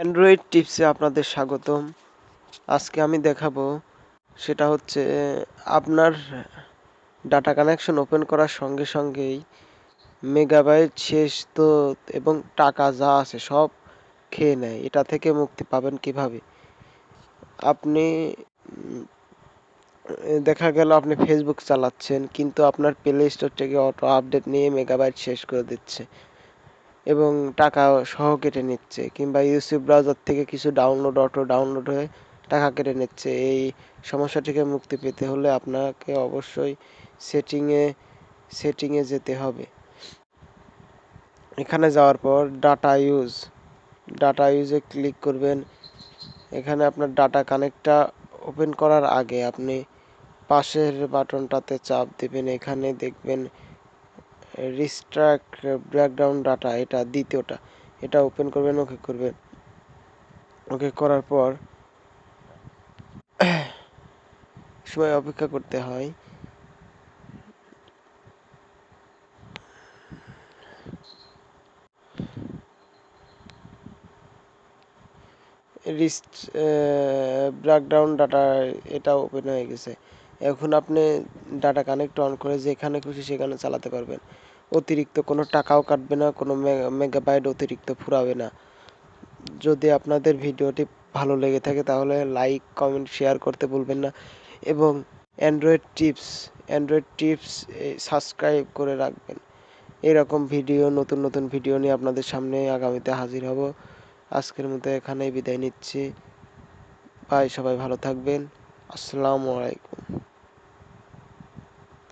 Android টিপসে আপনাদের স্বাগতম। আজকে আমি দেখাবো, সেটা হচ্ছে, আপনার ডাটা কানেকশন ওপেন করার সঙ্গে সঙ্গেই মেগাবাইট শেষ তো, এবং টাকা যা আছে সব খেয়ে নেয়। এটা থেকে মুক্তি পাবেন কীভাবে? আপনি দেখা গেল আপনি ফেসবুক চালাচ্ছেন, কিন্তু আপনার প্লে স্টোর থেকে অটো আপডেট নিয়ে মেগাবাইট শেষ করে দিচ্ছে। এবং টাকা সহ কেটে নিচ্ছে, কিংবা ইউসিব ব্রাউজার থেকে কিছু ডাউনলোড অটো ডাউনলোড হয়ে টাকা কেটে নিচ্ছে। এই সমস্যা থেকে মুক্তি পেতে হলে আপনাকে অবশ্যই সেটিংয়ে সেটিংয়ে যেতে হবে। এখানে যাওয়ার পর ডাটা ইউজ ডাটা ইউজে ক্লিক করবেন। এখানে আপনার ডাটা কানেক্টটা ওপেন করার আগে আপনি পাশের বাটনটাতে চাপ দেবেন। এখানে দেখবেন রিস্ট্রাক্ট ব্রেকডাউন ডাটা, এটা দ্বিতীয়টা। এটা ওপেন করবেন, ওকে করবেন। ওকে করার পর সময় অপেক্ষা করতে হয়। রিস্ট ব্রেকডাউন ডাটা, এটা ওপেন হয়ে গেছে। এখন আপনি ডাটা কানেক্ট অন করে যেখানে খুশি সেখানে চালাতে পারবেন। অতিরিক্ত কোনো টাকাও কাটবে না, কোনো মেগাবাইট অতিরিক্ত ফুরাবে না। যদি আপনাদের ভিডিওটি ভালো লেগে থাকে তাহলে লাইক কমেন্ট শেয়ার করতে ভুলবেন না এবং Android tips Android tips subscribe করে রাখবেন। এরকম ভিডিও, নতুন নতুন ভিডিও নিয়ে আপনাদের সামনে আগামীতে হাজির হব। আজকের মতো এখানেই বিদায় নিচ্ছি। বাই সবাই ভালো থাকবেন। আসসালামু আলাইকুম।